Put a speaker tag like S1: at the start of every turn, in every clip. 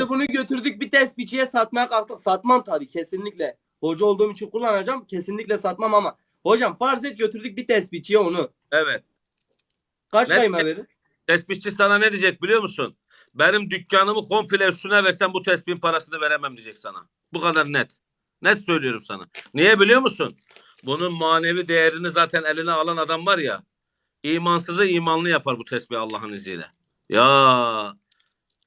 S1: Bunu götürdük bir tespihçiye satmaya kalktık. Satmam tabii kesinlikle. Hoca olduğum için kullanacağım. Kesinlikle satmam ama. Hocam farz et götürdük bir tespihçiye onu.
S2: Evet.
S1: Kaç
S2: Ne-
S1: kayma verir?
S2: Tespihçi sana ne diyecek biliyor musun? Benim dükkanımı komple üstüne versen bu tespihin parasını veremem diyecek sana. Bu kadar net. Net söylüyorum sana. Niye biliyor musun? Bunun manevi değerini zaten eline alan adam var ya. imansızı imanlı yapar bu tesbih Allah'ın izniyle. Ya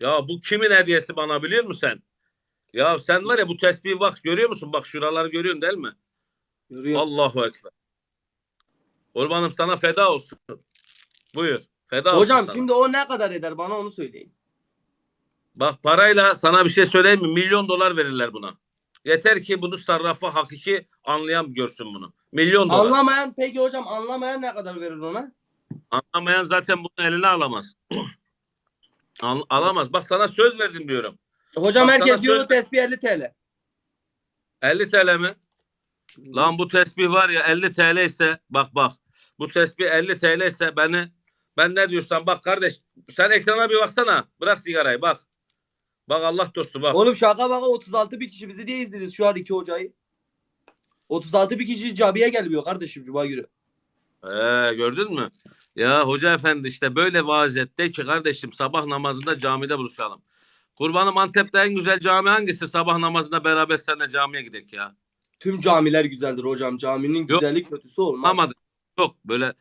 S2: ya bu kimin hediyesi bana biliyor musun sen? Ya sen var ya bu tesbihi bak görüyor musun? Bak şuraları görüyorsun değil mi?
S1: Görüyorum.
S2: Allahu Ekber. Kurbanım sana feda olsun. Buyur. Feda olsun
S1: Hocam
S2: sana.
S1: şimdi o ne kadar eder bana onu söyleyin.
S2: Bak parayla sana bir şey söyleyeyim mi? Milyon dolar verirler buna. Yeter ki bunu sarrafı hakiki anlayan görsün bunu. Milyon dolar.
S1: Anlamayan peki hocam anlamayan ne kadar verir ona?
S2: Anlamayan zaten bunu eline alamaz. Al- alamaz. Bak sana söz verdim diyorum.
S1: Hocam
S2: Bak
S1: herkes
S2: sana
S1: diyor
S2: söz-
S1: bu tespih 50 TL.
S2: 50 TL mi? Lan bu tesbih var ya 50 TL ise bak bak. Bu tesbih 50 TL ise beni ben ne diyorsam bak kardeş sen ekrana bir baksana. Bırak sigarayı bak. Bak Allah dostu bak.
S1: Oğlum şaka baka 36 bir kişi bizi diye izlediniz şu an 2 hocayı. 36 bir kişi cabiye gelmiyor kardeşim cuma günü.
S2: Ee, gördün mü? Ya hoca efendi işte böyle vaaz et de ki kardeşim sabah namazında camide buluşalım. Kurbanım Antep'te en güzel cami hangisi? Sabah namazında beraber seninle camiye gidelim ya.
S1: Tüm camiler güzeldir hocam. Caminin
S2: Yok.
S1: güzellik kötüsü olmaz.
S2: Ama yok böyle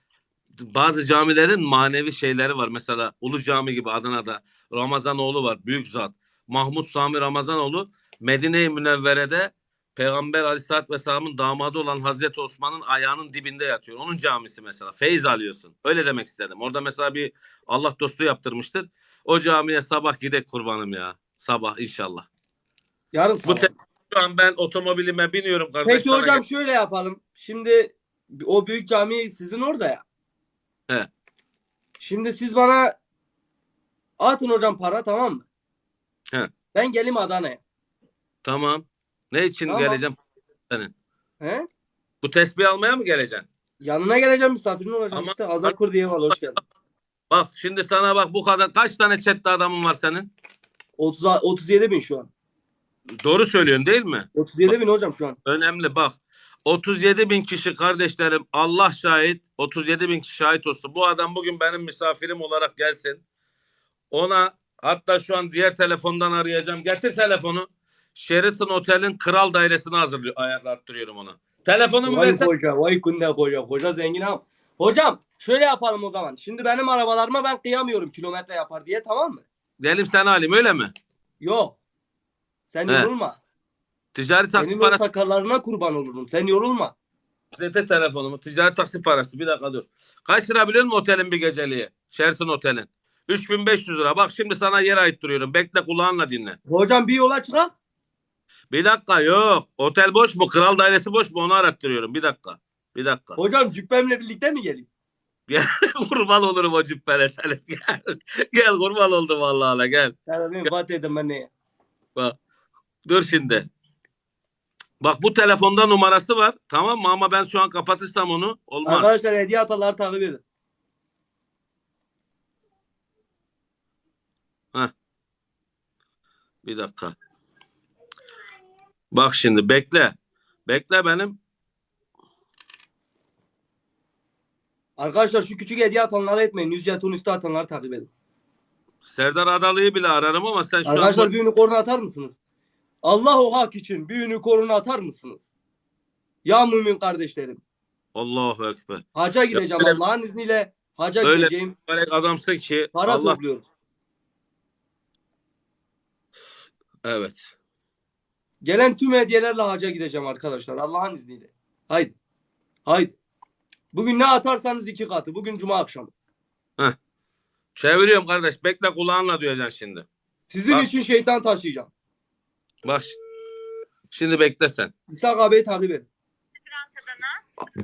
S2: bazı camilerin manevi şeyleri var. Mesela Ulu Cami gibi Adana'da Ramazanoğlu var. Büyük zat. Mahmut Sami Ramazanoğlu Medine-i Münevvere'de Peygamber Aleyhisselatü Vesselam'ın damadı olan Hazreti Osman'ın ayağının dibinde yatıyor. Onun camisi mesela. Feyiz alıyorsun. Öyle demek istedim. Orada mesela bir Allah dostu yaptırmıştır. O camiye sabah gidek kurbanım ya. Sabah inşallah.
S1: Yarın
S2: Bu
S1: sabah.
S2: te- Şu an ben otomobilime biniyorum kardeş.
S1: Peki
S2: sana
S1: hocam şöyle yapalım. Şimdi o büyük cami sizin orada ya.
S2: He.
S1: Şimdi siz bana atın hocam para tamam mı?
S2: He.
S1: Ben geleyim Adana'ya.
S2: Tamam. Ne için
S1: Tamam.
S2: geleceğim senin?
S1: He?
S2: Bu tesbih almaya mı geleceksin?
S1: Yanına geleceğim misafirin olacağım
S2: Ama-
S1: işte. Azar kur diye var hoş geldin.
S2: Bak şimdi sana bak bu kadar kaç tane chatte adamın var senin?
S1: 30, 37 bin şu an.
S2: Doğru söylüyorsun değil mi?
S1: 37 bin hocam şu an.
S2: Önemli bak. 37 bin kişi kardeşlerim Allah şahit 37 bin kişi şahit olsun. Bu adam bugün benim misafirim olarak gelsin. Ona hatta şu an diğer telefondan arayacağım. Getir telefonu. Sheraton Otel'in kral dairesini hazırlıyor. Ayarlattırıyorum ona. Telefonumu
S1: Vay
S2: versen.
S1: hoca, vay kunde hoca. Hoca zengin ama. Hocam şöyle yapalım o zaman. Şimdi benim arabalarıma ben kıyamıyorum kilometre yapar diye tamam mı?
S2: Gelim sen alayım öyle mi?
S1: Yok. Sen
S2: He.
S1: yorulma.
S2: Ticari taksi
S1: Senin o
S2: parası.
S1: sakallarına kurban olurum. Sen yorulma.
S2: Zete telefonumu. Ticari taksi parası. Bir dakika dur. Kaç lira biliyor musun otelin bir geceliği? Sheraton Otel'in. 3500 lira. Bak şimdi sana yer ayıttırıyorum. Bekle kulağınla dinle.
S1: Hocam bir yola çıkak.
S2: Bir dakika yok. Otel boş mu? Kral dairesi boş mu? Onu arattırıyorum. Bir dakika. Bir dakika.
S1: Hocam cübbemle birlikte mi geleyim?
S2: kurban olurum o cübbene senin. Gel. Gel kurban oldum vallahi gel.
S1: Yani ben vat edin ben neye?
S2: Bak. Dur şimdi. Bak bu telefonda numarası var. Tamam mı? Ama ben şu an kapatırsam onu olmaz.
S1: Arkadaşlar hediye ataları takip edin.
S2: Bir dakika. Bak şimdi bekle. Bekle benim.
S1: Arkadaşlar şu küçük hediye atanları etmeyin. Yüz jeton üstü atanları takip edin.
S2: Serdar Adalı'yı bile ararım ama sen şu
S1: Arkadaşlar
S2: an...
S1: bir unicorn atar mısınız? Allah o hak için bir unicorn atar mısınız? Ya mümin kardeşlerim.
S2: Allahu Ekber.
S1: Haca gideceğim
S2: öyle-
S1: Allah'ın izniyle. Haca
S2: Öyle-
S1: gideceğim.
S2: Böyle adamsın ki
S1: Para
S2: Allah...
S1: topluyoruz.
S2: Evet.
S1: Gelen tüm hediyelerle haca gideceğim arkadaşlar. Allah'ın izniyle. Haydi. Haydi. Bugün ne atarsanız iki katı. Bugün cuma akşamı.
S2: Çeviriyorum kardeş. Bekle kulağınla duyacaksın şimdi.
S1: Sizin
S2: Bak.
S1: için şeytan taşıyacağım.
S2: Bak şi- şimdi bekle sen.
S1: İshak abiyi takip edin.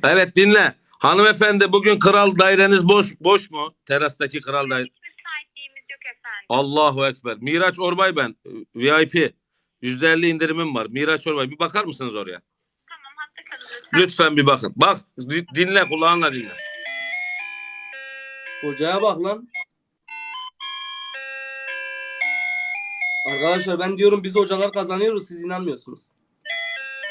S2: Evet dinle. Hanımefendi bugün kral daireniz boş boş mu? Terastaki kral daire.
S3: Hiç müsaitliğimiz yok efendim.
S2: Allahu Ekber. Miraç Orbay ben. VIP. %50 indirimim var. Miraç Orbay. Bir bakar mısınız oraya?
S3: Tamam hatta kalın lütfen.
S2: Lütfen bir bakın. Bak di- dinle kulağınla dinle.
S1: Hocaya bak lan. Arkadaşlar ben diyorum biz hocalar kazanıyoruz siz inanmıyorsunuz.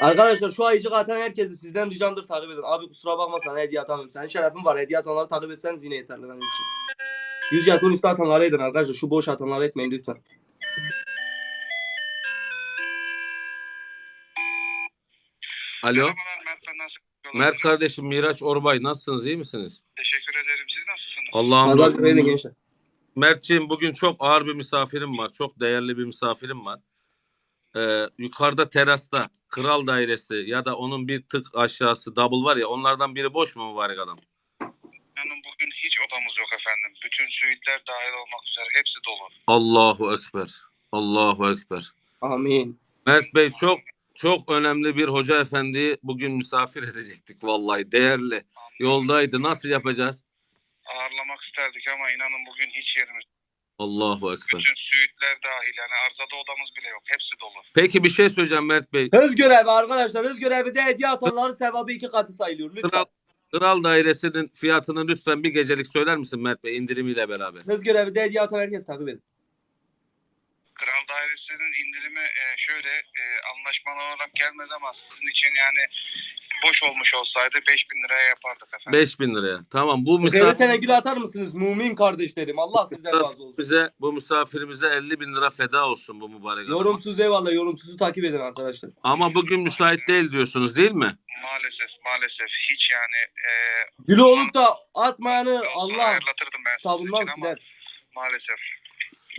S1: Arkadaşlar şu ayıcık atan herkesi sizden ricamdır takip edin. Abi kusura bakma sana hediye atamıyorum. Senin şerefin var hediye atanları takip etseniz yine yeterli benim için. 100 jeton üstü atanları edin arkadaşlar. Şu boş atanları etmeyin lütfen.
S2: Alo.
S4: Merhabalar Mert ben nasıl?
S2: Mert kardeşim Miraç Orbay nasılsınız iyi misiniz?
S4: Teşekkür ederim. Siz nasılsınız?
S2: Allah'ım
S1: Pazar günü gençler.
S2: Mertciğim bugün çok ağır bir misafirim var. Çok değerli bir misafirim var. Ee, yukarıda terasta kral dairesi ya da onun bir tık aşağısı double var ya onlardan biri boş mu mübarek adam?
S4: Hanım bugün hiç odamız yok efendim. Bütün suitler dahil olmak üzere hepsi dolu.
S2: Allahu Ekber. Allahu Ekber.
S1: Amin.
S2: Mert Bey çok çok önemli bir hoca efendiyi bugün misafir edecektik vallahi değerli. Yoldaydı nasıl yapacağız?
S4: Ağırlamak isterdik ama inanın bugün hiç yerimiz yok.
S2: Allahu Ekber.
S4: Bütün suitler dahil yani arzada odamız bile yok. Hepsi dolu.
S2: Peki bir şey söyleyeceğim Mert Bey.
S1: Hız görevi arkadaşlar. Hız görevi de hediye atanların sevabı iki katı sayılıyor. Lütfen.
S2: Kral, kral dairesinin fiyatını lütfen bir gecelik söyler misin Mert Bey indirimiyle beraber?
S1: Hız görevi de hediye atan herkes takip edin.
S4: Kral Dairesi'nin indirimi e, şöyle e, anlaşmalı olarak gelmez ama sizin için yani boş olmuş olsaydı 5000 liraya yapardık efendim.
S2: 5000 liraya. Tamam bu
S1: Misafir...
S2: misafir
S1: gül atar mısınız mümin kardeşlerim? Allah sizden razı olsun.
S2: bize bu misafirimize 50 bin lira feda olsun bu mübarek.
S1: Yorumsuz eyvallah yorumsuzu takip edin arkadaşlar.
S2: Ama bugün müsait değil diyorsunuz değil mi?
S4: Maalesef maalesef hiç yani e,
S1: Gülü olup da atmayanı Allah
S4: ayarlatırdım ben sizin için ama
S1: siler.
S4: maalesef.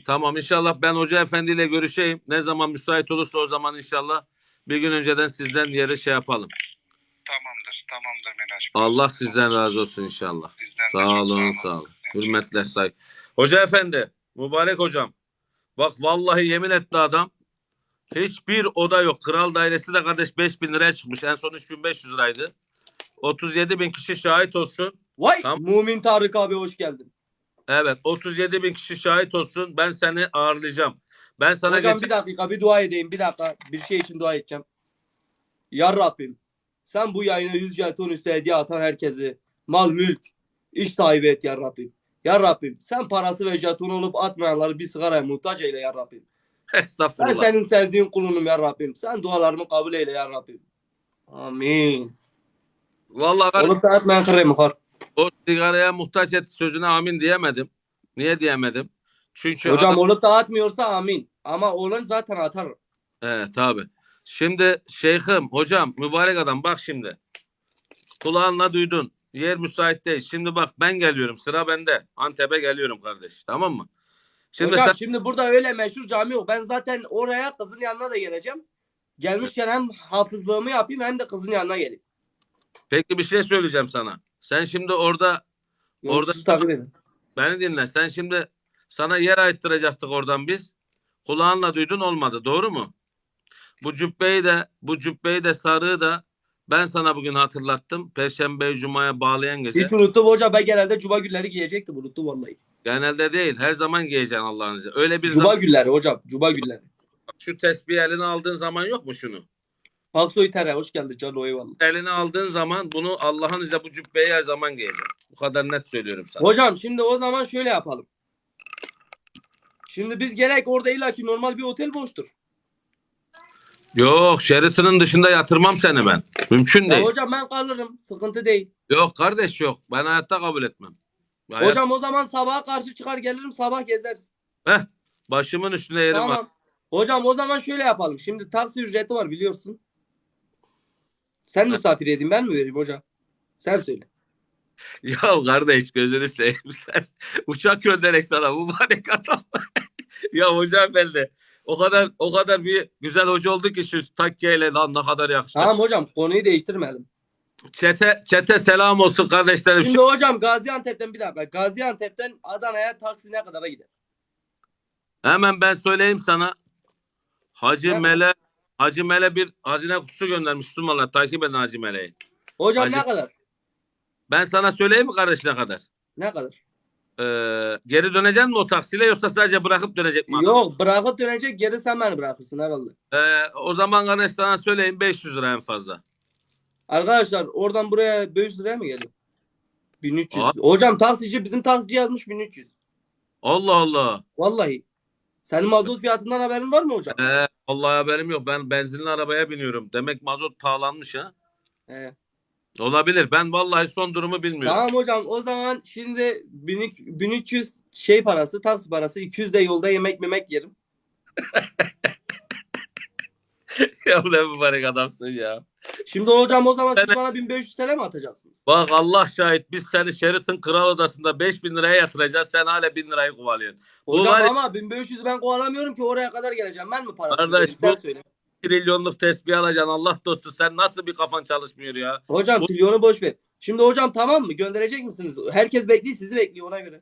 S2: Tamam inşallah ben hoca efendiyle görüşeyim. Ne zaman müsait olursa o zaman inşallah bir gün önceden sizden yeri şey yapalım.
S4: Tamamdır tamamdır Miraç.
S2: Allah sizden razı olsun inşallah.
S4: Sizden de
S2: Sağ olun sağ olun. Hürmetler say. Hoca efendi, mübarek hocam. Bak vallahi yemin etti adam. Hiçbir oda yok. Kral dairesi de kardeş 5000 liraya çıkmış. En son 3500 liraydı. 37 bin kişi şahit olsun.
S1: Vay
S2: Tamam.
S1: Mumin Tarık abi hoş geldin.
S2: Evet 37 bin kişi şahit olsun. Ben seni ağırlayacağım. Ben sana
S1: Hocam bir dakika bir dua edeyim bir dakika. Bir şey için dua edeceğim. Ya Rabbim sen bu yayına 100 jeton üstü hediye atan herkesi mal mülk iş sahibi et ya Rabbim. Ya Rabbim sen parası ve jeton olup atmayanları bir sigaraya muhtaç eyle ya Rabbim. Ben
S2: Estağfurullah.
S1: senin sevdiğin kulunum ya Rabbim. Sen dualarımı kabul eyle ya Rabbim. Amin.
S2: Vallahi kardeş,
S1: Olup da atmayan kırayım kar.
S2: O sigaraya muhtaç et sözüne amin diyemedim. Niye diyemedim? Çünkü
S1: Hocam
S2: adam-
S1: olup da atmıyorsa amin. Ama olan zaten atar.
S2: Evet tabi. Şimdi şeyhim, hocam, mübarek adam bak şimdi. Kulağınla duydun. Yer müsait değil. Şimdi bak ben geliyorum. Sıra bende. Antep'e geliyorum kardeş. Tamam mı? Şimdi
S1: Hocam
S2: sen
S1: şimdi burada öyle meşhur cami yok. Ben zaten oraya kızın yanına da geleceğim. Gelmişken hem hafızlığımı yapayım hem de kızın yanına geleyim.
S2: peki bir şey söyleyeceğim sana. Sen şimdi orada Orada-
S1: takip edin.
S2: beni dinle. Sen şimdi sana yer ayıttıracaktık oradan biz. Kulağınla duydun olmadı. Doğru mu? Bu cübbeyi de bu cübbeyi de sarığı da ben sana bugün hatırlattım. Perşembe Cuma'ya bağlayan gece.
S1: Hiç unuttum hocam. Ben genelde cuma günleri giyecektim. Unuttum vallahi.
S2: Genelde değil. Her zaman giyeceksin Allah'ın izniyle. Öyle bir
S1: Cuma
S2: zaman
S1: günleri hocam. Cuma günleri.
S2: şu tesbih eline aldığın zaman yok mu şunu?
S1: Paksoy Tere hoş geldin Can eyvallah.
S2: Eline aldığın zaman bunu Allah'ın izniyle bu cübbeyi her zaman giyeceksin. Bu kadar net söylüyorum sana.
S1: Hocam şimdi o zaman şöyle yapalım. Şimdi biz gerek orada illaki normal bir otel boştur.
S2: Yok Sheraton'ın dışında yatırmam seni ben. Mümkün
S1: Ya
S2: değil.
S1: hocam ben kalırım. Sıkıntı değil.
S2: Yok kardeş yok. Ben hayatta kabul etmem. Hayat-
S1: Hocam o zaman sabaha karşı çıkar gelirim sabah gezeriz.
S2: Heh, başımın üstüne yerim var.
S1: Tamam. Hocam o zaman şöyle yapalım. Şimdi taksi ücreti var biliyorsun. Sen misafir edin ben mi vereyim hocam? Sen söyle.
S2: Ya kardeş gözünü seveyim sen. Uçak gönderek sana mübarek adam. ya hocam ben de. O kadar o kadar bir güzel hoca oldu ki şu takkeyle lan ne kadar yakıştı.
S1: Tamam hocam konuyu değiştirmeyelim.
S2: Çete, çete selam olsun kardeşlerim.
S1: Şimdi hocam Gaziantep'ten bir dakika. Gaziantep'ten Adana'ya taksi ne kadara gider?
S2: Hemen ben söyleyeyim sana. Hacı
S1: Evet.
S2: Mele Hacı Mele bir hazine kutusu göndermiş Müslümanlar. Takip edin Hacı Mele'yi.
S1: Hocam
S2: Hacı-
S1: ne kadar?
S2: Ben sana söyleyeyim mi kardeş ne kadar?
S1: Ne kadar?
S2: Ee, geri döneceksin mi o taksiyle yoksa sadece bırakıp dönecek mi? adam?
S1: Yok bırakıp dönecek geri sen beni bırakırsın herhalde.
S2: Ee, o zaman kardeş sana söyleyeyim 500 lira en fazla.
S1: Arkadaşlar oradan buraya 500 liraya mı geliyor? 1300.
S2: Aa.
S1: Hocam taksici bizim taksici yazmış 1300.
S2: Allah Allah.
S1: Vallahi. Senin mazot fiyatından haberin var mı hocam?
S2: Ee, vallahi haberim yok. Ben benzinli arabaya biniyorum. Demek mazot pahalanmış ha.
S1: He.
S2: Olabilir. Ben vallahi son durumu bilmiyorum.
S1: Tamam hocam o zaman şimdi 1200 1300 şey parası taksi parası 200 de yolda yemek memek yerim.
S2: ya ne mübarek adamsın ya.
S1: Şimdi hocam o zaman siz bana 1500 TL mi atacaksınız?
S2: Bak Allah şahit biz seni Sheraton Kral Odası'nda 5000 liraya yatıracağız. Sen hala 1000 lirayı kovalıyorsun. Bu
S1: Hocam
S2: var ya-
S1: ama 1500 ben kovalamıyorum ki oraya kadar geleceğim. Ben mi parası?
S2: Kardeş,
S1: vereyim? Sen
S2: bu-
S1: söyle.
S2: Trilyonluk tesbih alacaksın. Allah dostu sen nasıl bir kafan çalışmıyor ya?
S1: Hocam
S2: Bu-
S1: trilyonu boş ver. Şimdi hocam tamam mı? Gönderecek misiniz? Herkes bekliyor sizi bekliyor ona göre.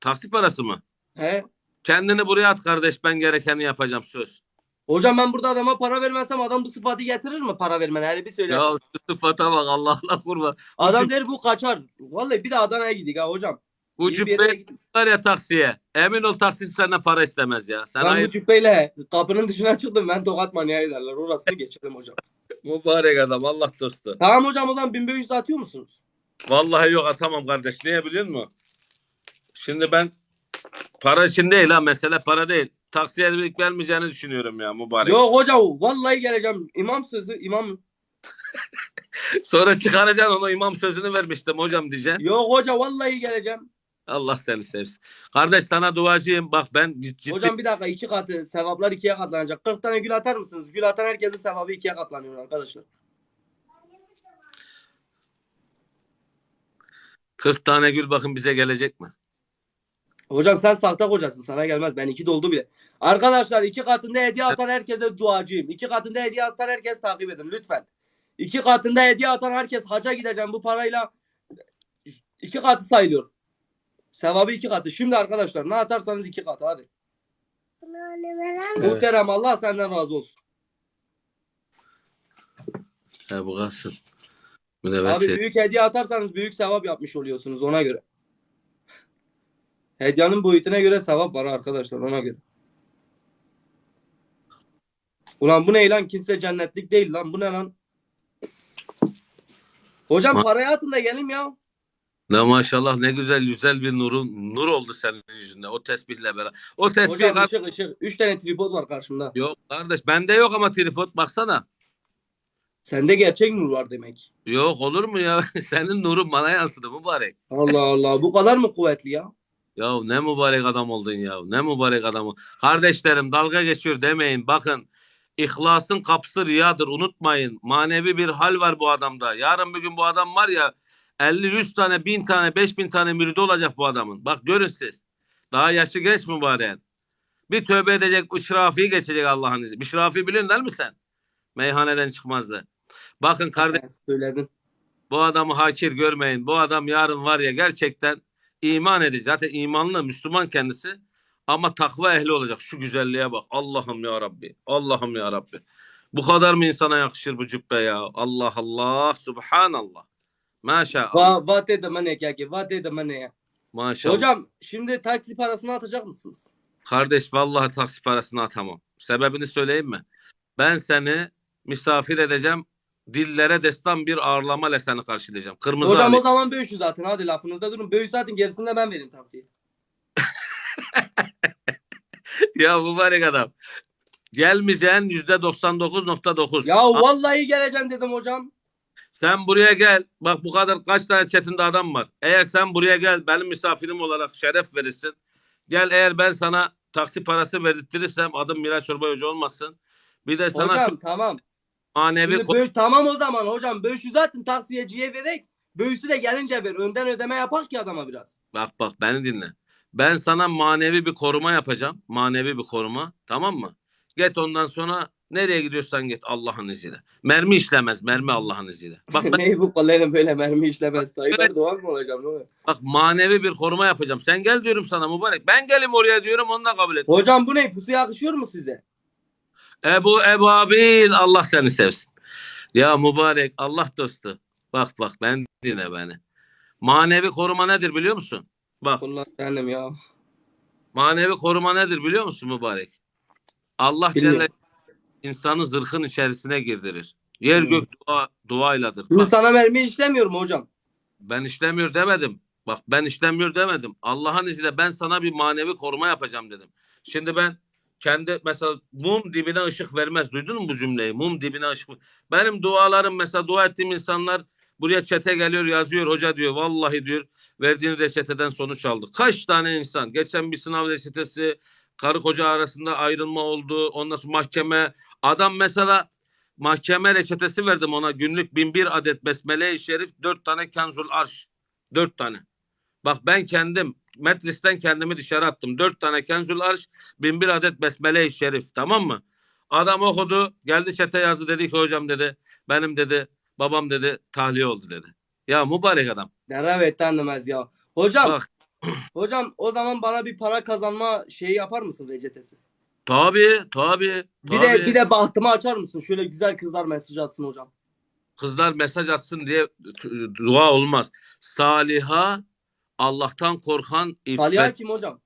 S2: Taksi parası mı?
S1: He.
S2: Kendini buraya at kardeş ben gerekeni yapacağım söz.
S1: Hocam ben burada adama para vermezsem adam bu sıfatı getirir mi para vermen? Hele bir söyle.
S2: Ya şu sıfata bak Allah Allah kurban.
S1: adam der bu kaçar. Vallahi bir de Adana'ya gidik ha hocam.
S2: Bu
S1: İyi bir yere
S2: cübbe
S1: gittik.
S2: var ya taksiye. Emin ol taksici senden para istemez ya. Sen
S1: Ben bu cübbeyle kapının dışına çıktım. Ben tokat manyağı derler. Orasını geçelim hocam.
S2: mübarek adam Allah dostu.
S1: Tamam hocam o zaman 1500 atıyor musunuz?
S2: Vallahi yok atamam kardeş. Niye biliyor musun? Şimdi ben para için değil ha mesele para değil. Taksiye bir gelmeyeceğini düşünüyorum ya mübarek.
S1: Yok hocam vallahi geleceğim. İmam sözü imam.
S2: Sonra çıkaracaksın onu imam sözünü vermiştim hocam diyeceksin.
S1: Yok hoca vallahi geleceğim.
S2: Allah seni sevsin. Kardeş sana duacıyım. Bak ben cid- ciddi
S1: Hocam bir dakika iki katı sevaplar ikiye katlanacak. 40 tane gül atar mısınız? Gül atan herkesin sevabı ikiye katlanıyor arkadaşlar.
S2: 40 tane gül bakın bize gelecek mi?
S1: Hocam sen sahte kocasın sana gelmez. Ben iki doldu bile. Arkadaşlar iki katında hediye atan herkese duacıyım. İki katında hediye atan herkes takip edin lütfen. İki katında hediye atan herkes haca gideceğim bu parayla. iki katı sayılıyor. Sevabı iki katı. Şimdi arkadaşlar ne atarsanız iki katı hadi.
S2: Evet.
S1: Muhterem Allah senden razı olsun.
S2: He bu kalsın.
S1: Abi
S2: Münevver
S1: büyük hediye atarsanız büyük sevap yapmış oluyorsunuz ona göre. Hediyenin boyutuna göre sevap var arkadaşlar ona göre. Ulan bu ne lan? Kimse cennetlik değil lan. Bu ne lan? Hocam
S2: Ma-
S1: parayı atın da gelin ya.
S2: Ne maşallah ne güzel güzel bir nurun nur oldu senin yüzünde o tesbihle beraber. O tesbih
S1: Hocam
S2: kar-
S1: ışık ışık. Üç tane tripod var karşımda.
S2: yok kardeş bende yok ama tripod baksana.
S1: Sende gerçek nur var demek.
S2: Yok olur mu ya? Senin nurun bana yansıdı mübarek.
S1: Allah Allah. Bu kadar mı kuvvetli ya?
S2: Ya ne mübarek adam oldun ya. Ne mübarek adam. Kardeşlerim dalga geçiyor demeyin. Bakın ihlasın kapısı riyadır unutmayın. Manevi bir hal var bu adamda. Yarın bir gün bu adam var ya 50-100 tane, 1000 tane, 5000 tane müridi olacak bu adamın. Bak görün siz. Daha yaşı genç mübarek. Bir tövbe edecek, işrafiyi geçecek Allah'ın izniyle. İşrafi biliyorsun değil mi sen? Meyhaneden çıkmazdı. Bakın kardeş
S1: Söyledin.
S2: bu adamı hakir görmeyin. Bu adam yarın var ya gerçekten iman edecek. Zaten imanlı Müslüman kendisi. Ama takva ehli olacak. Şu güzelliğe bak. Allah'ım ya Rabbi. Allah'ım ya Rabbi. Bu kadar mı insana yakışır bu cübbe ya? Allah Allah. Subhanallah. Maşallah.
S1: Va de ne ya ki? Va de ne ya?
S2: Maşallah.
S1: Hocam şimdi taksi parasını atacak mısınız?
S2: Kardeş vallahi taksi parasını atamam. Sebebini söyleyeyim mi? Ben seni misafir edeceğim. Dillere destan bir ağırlamayla seni karşılayacağım. Kırmızı
S1: Hocam
S2: Ali.
S1: o zaman 500 zaten hadi lafınızda durun. 500 zaten gerisini de ben vereyim tavsiye.
S2: Ya mübarek adam. Gelmeyeceğin yüzde 99.9.
S1: Ya vallahi geleceğim dedim hocam.
S2: Sen buraya gel. Bak bu kadar kaç tane chatinde adam var. Eğer sen buraya gel benim misafirim olarak şeref verirsin. Gel eğer ben sana taksi parası verdirtirsem adım Miraç Çorbay Hoca olmasın. Bir de sana
S1: Hocam tamam.
S2: Manevi
S1: Şimdi tamam o zaman hocam 500 zaten taksiyeciye verek. Böğüsü de gelince ver. Önden ödeme yapak ki adama biraz.
S2: Bak bak beni dinle. Ben sana manevi bir koruma yapacağım. Manevi bir koruma. Tamam mı? Git ondan sonra nereye gidiyorsan git Allah'ın izniyle. Mermi işlemez. Mermi Allah'ın izniyle. Bak ben,
S1: Ney bu kolayla böyle mermi işlemez. Tayyip Erdoğan mı olacağım? Ne oluyor?
S2: bak manevi bir koruma yapacağım. Sen gel diyorum sana mübarek. Ben gelim oraya diyorum onu da kabul et.
S1: Hocam bu ne? Pusu yakışıyor mu size?
S2: Ebu Ebabil Allah seni sevsin. Ya mübarek Allah dostu. Bak bak ben dinle beni. Manevi koruma nedir biliyor musun? Bak
S1: Allah canım ya.
S2: manevi koruma nedir biliyor musun mübarek? Allah Celle insanı zırhın içerisine girdirir. Yer gök dua, duayladır. Bak,
S1: sana mermi işlemiyorum hocam.
S2: ben işlemiyor demedim. Bak ben işlemiyor demedim. Allah'ın izniyle ben sana bir manevi koruma yapacağım dedim. Şimdi ben kendi mesela mum dibine ışık vermez. Duydun mu bu cümleyi? Mum dibine ışık. Benim dualarım mesela dua ettiğim insanlar buraya çete geliyor yazıyor. Hoca diyor vallahi diyor verdiğin reçeteden sonuç aldı. Kaç tane insan geçen bir sınav reçetesi karı koca arasında ayrılma oldu. Ondan sonra mahkeme adam mesela mahkeme reçetesi verdim ona günlük bin bir adet besmele-i şerif dört tane kenzul arş. Dört tane. Bak ben kendim metristen kendimi dışarı attım. Dört tane kenzul arş bin bir adet besmele-i şerif tamam mı? Adam okudu geldi çete yazdı dedi ki hocam dedi benim dedi babam dedi tahliye oldu dedi. Ya mübarek adam.
S1: Evet tanımaz ya. Hocam
S2: Bak
S1: hocam o zaman bana bir para kazanma şeyi yapar mısın reçetesi?
S2: tabi tabi.
S1: Bir de bir de bahtımı açar mısın? Şöyle güzel kızlar mesaj atsın hocam.
S2: kızlar mesaj atsın diye dua olmaz. Saliha Allah'tan korkan
S1: Saliha
S2: iffet,
S1: kim hocam?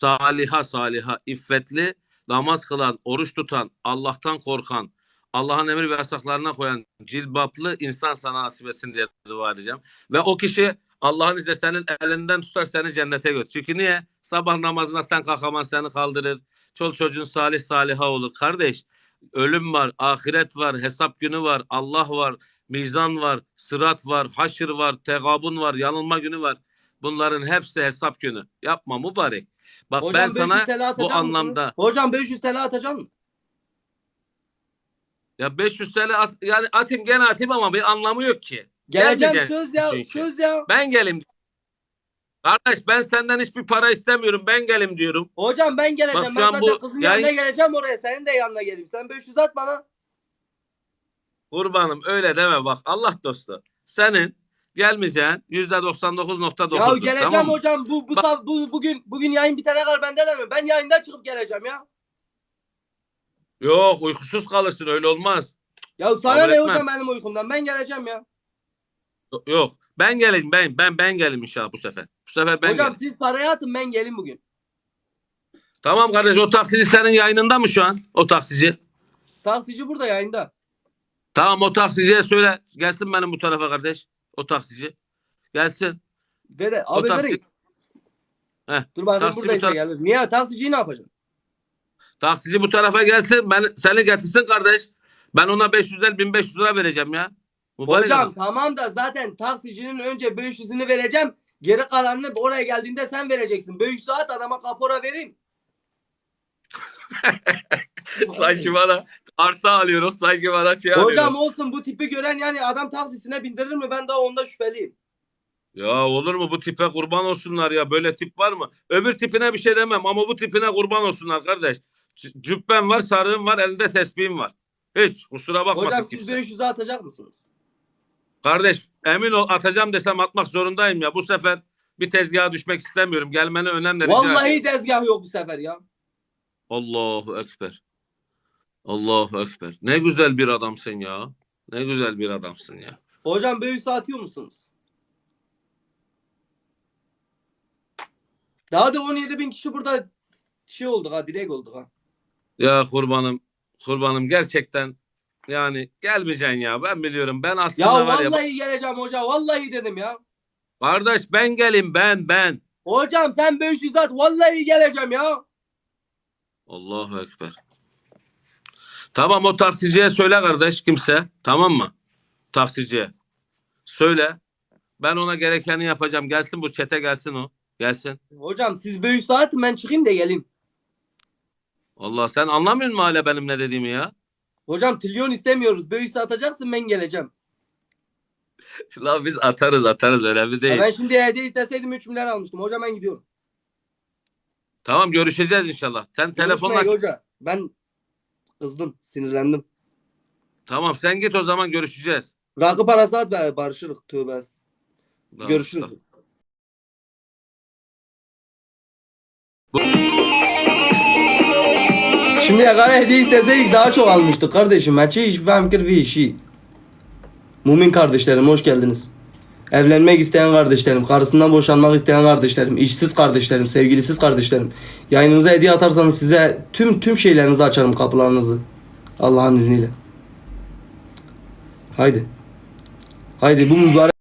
S2: saliha saliha iffetli namaz kılan, oruç tutan, Allah'tan korkan, Allah'ın emir ve yasaklarına koyan cilbaplı insan sana nasip etsin diye dua edeceğim. Ve o kişi Allah'ın izniyle senin elinden tutar seni cennete götür. Çünkü niye? Sabah namazına sen kalkamaz seni kaldırır. Çol çocuğun salih saliha olur. Kardeş ölüm var, ahiret var, hesap günü var, Allah var, mizan var, sırat var, haşır var, tegabun var, yanılma günü var. Bunların hepsi hesap günü. Yapma mübarek. Bak
S1: Hocam
S2: ben
S1: 500
S2: sana
S1: atacak
S2: bu
S1: mısınız?
S2: anlamda
S1: Hocam 500 TL atacak mısın?
S2: ya 500 TL at, yani atayım gene atayım ama bir anlamı yok ki.
S1: Geleceğim
S2: Gelmeyeceksin
S1: söz ya
S2: çünkü.
S1: söz ya.
S2: Ben gelim. Kardeş ben senden hiçbir para istemiyorum. Ben gelim diyorum.
S1: Hocam ben geleceğim.
S2: Bak şu
S1: ben
S2: an
S1: zaten
S2: bu
S1: kızın
S2: yayın-
S1: yanına geleceğim oraya. Senin de yanına geleyim. Sen 500 at bana.
S2: Kurbanım öyle deme bak Allah dostu. Senin gelmeyeceğin %99.9'dur.
S1: Ya geleceğim
S2: tamam mı?
S1: hocam. Bu bu,
S2: Bak-
S1: bu bugün bugün yayın bitene kadar bende de mi? Ben yayında çıkıp geleceğim ya.
S2: Yok uykusuz kalırsın öyle olmaz.
S1: Ya sana
S2: Kabul
S1: ne
S2: etmem.
S1: hocam benim uykumdan? Ben geleceğim ya.
S2: Yok ben geleyim ben ben ben geleyim inşallah bu sefer. Bu sefer ben
S1: hocam
S2: geleyim.
S1: siz parayı atın ben gelin bugün.
S2: Tamam kardeş o taksici senin yayınında mı şu an? O taksici.
S1: Taksici burada yayında.
S2: Tamam o taksiciye söyle gelsin benim bu tarafa kardeş. O taksici. Gelsin.
S1: Ve de
S2: O
S1: abi
S2: taksi-
S1: vereyim.
S2: Heh,
S1: Dur bakayım
S2: taksi
S1: buradaysa
S2: bu tar-
S1: gelir. Niye? Taksiciyi ne yapacaksın?
S2: Taksici bu tarafa gelsin. Ben seni getirsin kardeş. Ben ona 500 lira 1500 lira vereceğim ya. Mübarek
S1: Hocam
S2: adam.
S1: tamam da zaten taksicinin önce 500'ünü vereceğim. Geri kalanını oraya geldiğinde sen vereceksin. 500 saat adama kapora vereyim.
S2: sanki bana arsa alıyoruz. Sanki bana şey alıyoruz.
S1: Hocam olsun bu tipi gören yani adam taksisine bindirir mi? Ben daha onda şüpheliyim.
S2: Ya olur mu bu tipe kurban olsunlar ya. Böyle tip var mı? Öbür tipine bir şey demem ama bu tipine kurban olsunlar kardeş. C- Cübben var, sarığım var, elinde tesbihim var. Hiç kusura bakmasın
S1: Hocam siz
S2: kimse.
S1: 500'ü atacak mısınız?
S2: Kardeş emin ol atacağım desem atmak zorundayım ya. Bu sefer bir tezgaha düşmek istemiyorum. Gelmeni önemli rica
S1: Vallahi
S2: ediyorum.
S1: tezgah yok bu sefer ya.
S2: Allahu Ekber. Allahu Ekber. Ne güzel bir adamsın ya. Ne güzel bir adamsın ya.
S1: Hocam 500 atıyor musunuz? Daha da 17 bin kişi burada şey oldu ha direkt oldu ha.
S2: Ya kurbanım, kurbanım gerçekten yani gelmeyeceksin ya. Ben biliyorum. Ben aslında
S1: Ya
S2: var ya.
S1: vallahi geleceğim hoca vallahi dedim ya.
S2: Kardeş ben gelim ben ben.
S1: Hocam sen 500 at vallahi geleceğim ya.
S2: Allahu Ekber. Tamam o taksiciye söyle kardeş kimse. Tamam mı? Taksiciye. Söyle. Ben ona gerekeni yapacağım. Gelsin bu çete gelsin o. Gelsin.
S1: Hocam siz 500 atın ben çıkayım da geleyim.
S2: Allah sen anlamıyor musun hala benim ne dediğimi ya?
S1: Hocam trilyon istemiyoruz. 500 atacaksın ben geleceğim.
S2: La biz atarız atarız önemli
S1: Ya
S2: değil.
S1: ben şimdi hediye isteseydim 3 milyar almıştım. Hocam ben gidiyorum.
S2: Tamam görüşeceğiz inşallah. Sen telefonla
S1: hoca. Ben kızdım. Sinirlendim.
S2: Tamam sen git o zaman görüşeceğiz.
S1: Rakı parası at be barışırız. Tövbe.
S2: Tamam,
S1: Görüşürüz.
S2: tamam.
S1: Şimdi kadar hediye isteseydik daha çok almıştık kardeşim. Ben hiç fikir bir işi. Mumin kardeşlerim hoş geldiniz. Evlenmek isteyen kardeşlerim, karısından boşanmak isteyen kardeşlerim, işsiz kardeşlerim, sevgilisiz kardeşlerim. Yayınınıza hediye atarsanız size tüm tüm şeylerinizi açarım kapılarınızı. Allah'ın izniyle. Haydi. Haydi bu mübarek